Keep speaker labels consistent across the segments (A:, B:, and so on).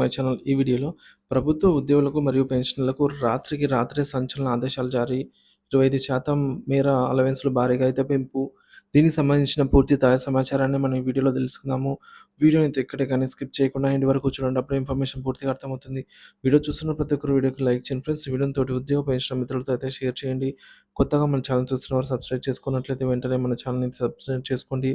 A: My channel. ఈ వీడియోలో ప్రభుత్వ ఉద్యోగులకు మరియు పెన్షన్లకు రాత్రికి రాత్రే సంచలన ఆదేశాలు జారీ. 25% మేర అలవెన్స్‌లు భారీగా అయితే పెంపు. దీనికి సంబంధించిన పూర్తి తాజా సమాచారాన్ని మనం ఈ వీడియోలో తెలుసుకుందాము. వీడియోని అయితే కానీ స్కిప్ చేయకుండా ఇంటి వరకు చూడండి. అప్పుడు ఇన్ఫర్మేషన్ పూర్తిగా అర్థమవుతుంది. వీడియో చూస్తున్న ప్రతి ఒక్కరు వీడియోకి లైక్ చేయండి ఫ్రెండ్స్. ఈ వీడియోని తోటి ఉద్యోగ పెన్షన్ మిత్రులతో అయితే షేర్ చేయండి. కొత్తగా మన ఛానల్ చూస్తున్న వారు సబ్స్క్రైబ్ చేసుకున్నట్లయితే వెంటనే మన ఛానల్‌ని సబ్స్క్రైబ్ చేసుకోండి.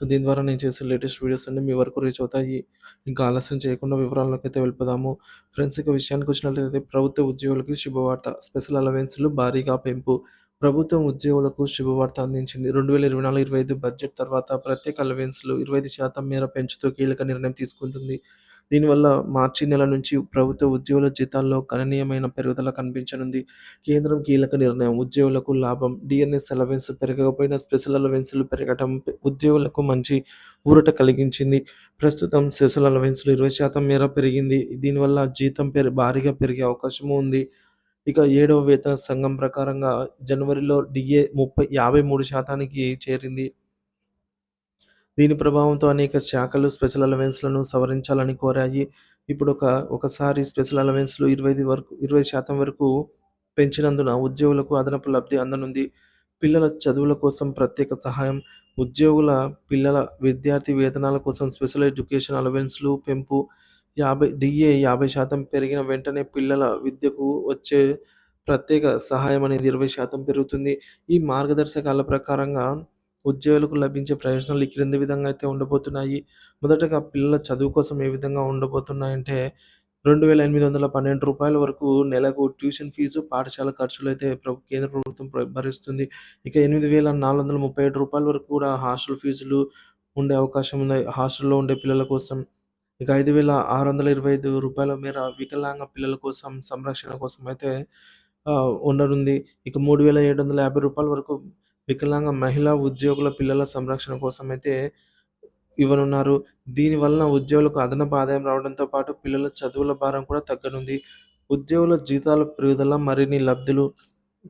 A: సో దీని ద్వారా నేను చేసే లేటెస్ట్ వీడియోస్ అన్ని మీ వరకు రీచ్ అవుతాయి. ఇంకా ఆలస్యం చేయకుండా వివరాల్లోకైతే వెళ్ళిపోదాము. ఫ్రెండ్స్ ఇక విషయానికి వచ్చినట్లయితే ప్రభుత్వ ఉద్యోగులకి శుభవార్త. స్పెషల్ అలవెన్స్‌లు భారీగా పెంపు. ప్రభుత్వం ఉద్యోగులకు శుభవార్త అందించింది. 2024, 25 బడ్జెట్ తర్వాత ప్రత్యేక అలవెన్స్‌లు 25% మేర పెంచుతూ కీలక నిర్ణయం తీసుకుంటుంది. దీనివల్ల మార్చి నెల నుంచి ప్రభుత్వ ఉద్యోగుల జీతాల్లో గణనీయమైన పెరుగుదల కనిపించనుంది. కేంద్రం కీలక నిర్ణయం ఉద్యోగులకు లాభం డిఎన్ఎస్ అలవెన్స్ పెరగకపోయినా స్పెషల్ అలవెన్స్‌లు పెరగడం ఉద్యోగులకు మంచి ఊరట కలిగించింది. ప్రస్తుతం స్పెషల్ అలవెన్స్‌లు 20% మేర పెరిగింది. దీనివల్ల జీతం పెరి భారీగా పెరిగే అవకాశము ఉంది. ఇక ఏడవ వేతన సంఘం ప్రకారంగా జనవరిలో డిఏ ముప్పై యాభై మూడు శాతానికి చేరింది. దీని ప్రభావంతో అనేక శాఖలు స్పెషల్ అలవెన్స్‌లను సవరించాలని కోరాయి. ఇప్పుడు ఒక ఒకసారి స్పెషల్ అలవెన్స్‌లు 25 వరకు 20% వరకు పెంచినందున ఉద్యోగులకు అదనపు లబ్ధి అందనుంది. పిల్లల చదువుల కోసం ప్రత్యేక సహాయం ఉద్యోగుల పిల్లల విద్యార్థి వేతనాల కోసం స్పెషల్ ఎడ్యుకేషన్ అలవెన్స్‌లు పెంపు యాభై డిఏ యాభై శాతం పెరిగిన వెంటనే పిల్లల విద్యకు వచ్చే ప్రత్యేక సహాయం అనేది 20% పెరుగుతుంది. ఈ మార్గదర్శకాల ప్రకారంగా ఉద్యోగులకు లభించే ప్రయోజనాలు ఈ క్రింది విధంగా అయితే ఉండబోతున్నాయి. మొదటగా పిల్లల చదువు కోసం ఏ విధంగా ఉండబోతున్నాయంటే రూ. 2,812 వరకు నెలకు ట్యూషన్ ఫీజు, పాఠశాల ఖర్చులైతే ప్రభు కేంద్ర ప్రభుత్వం భరిస్తుంది. ఇక ఎనిమిది వేల నాలుగు వందల ముప్పై ఏడు రూపాయల వరకు కూడా హాస్టల్ ఫీజులు ఉండే అవకాశం ఉన్నాయి. హాస్టల్‌లో ఉండే పిల్లల కోసం. ఇక ఐదు వేల ఆరు వందల ఇరవై ఐదు రూపాయల మేర వికలాంగ పిల్లల కోసం సంరక్షణ కోసం అయితే ఉండనుంది. ఇక రూ. 3,750 వరకు వికలాంగ మహిళా ఉద్యోగుల పిల్లల సంరక్షణ కోసం అయితే ఇవ్వనున్నారు. దీనివల్ల ఉద్యోగులకు అదనపు ఆదాయం రావడంతో పాటు పిల్లల చదువుల భారం కూడా తగ్గనుంది. ఉద్యోగుల జీతాల పెరుగుదల మరిన్ని లబ్ధులు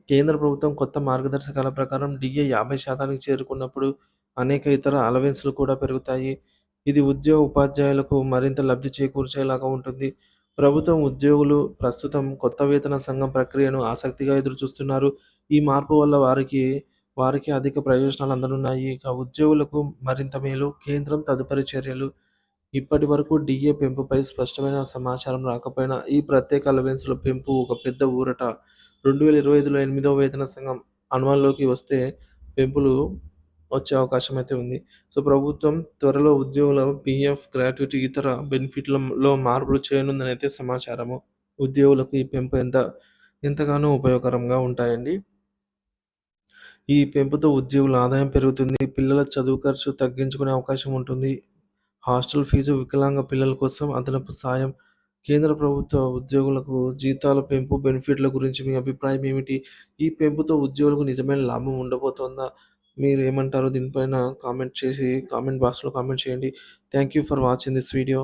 A: కేంద్ర ప్రభుత్వం కొత్త మార్గదర్శకాల ప్రకారం డిఏ యాభై శాతానికి చేరుకున్నప్పుడు అనేక ఇతర అలవెన్స్‌లు కూడా పెరుగుతాయి. ఇది ఉద్యోగ ఉపాధ్యాయులకు మరింత లబ్ధి చేకూర్చేలాగా ఉంటుంది. ప్రభుత్వం ఉద్యోగులు ప్రస్తుతం కొత్త వేతన సంఘం ప్రక్రియను ఆసక్తిగా ఎదురుచూస్తున్నారు. ఈ మార్పు వల్ల వారికి వారికి అధిక ప్రయోజనాలు అందనున్నాయి. ఇక ఉద్యోగులకు మరింత మేలు కేంద్రం తదుపరి చర్యలు ఇప్పటి వరకు డీఏ పెంపుపై స్పష్టమైన సమాచారం రాకపోయినా ఈ ప్రత్యేక అలవెన్స్‌ల పెంపు ఒక పెద్ద ఊరట. 2025లో ఎనిమిదవ వేతన సంఘం అనుమానంలోకి వస్తే పెంపులు వచ్చే అవకాశం అయితే ఉంది. సో ప్రభుత్వం త్వరలో ఉద్యోగుల పిఎఫ్ గ్రాట్యుటీ ఇతర బెనిఫిట్‌లలో మార్పులు చేయనుందని అయితే సమాచారము. ఉద్యోగులకు ఈ పెంపు ఎంత ఎంతగానో ఉపయోగకరంగా ఉంటాయండి. ఈ పెంపుతో ఉద్యోగుల ఆదాయం పెరుగుతుంది. పిల్లల చదువు ఖర్చు తగ్గించుకునే అవకాశం ఉంటుంది. హాస్టల్ ఫీజు, వికలాంగ పిల్లల కోసం అదనపు సాయం కేంద్ర ప్రభుత్వ ఉద్యోగులకు జీతాల పెంపు బెనిఫిట్‌ల గురించి మీ అభిప్రాయం ఏమిటి? ఈ పెంపుతో ఉద్యోగులకు నిజమైన లాభం ఉండబోతోందా? మీరేమంటారో దీనిపైన కామెంట్ చేసి కామెంట్ బాక్స్‌లో కామెంట్ చేయండి. Thank you for watching this video.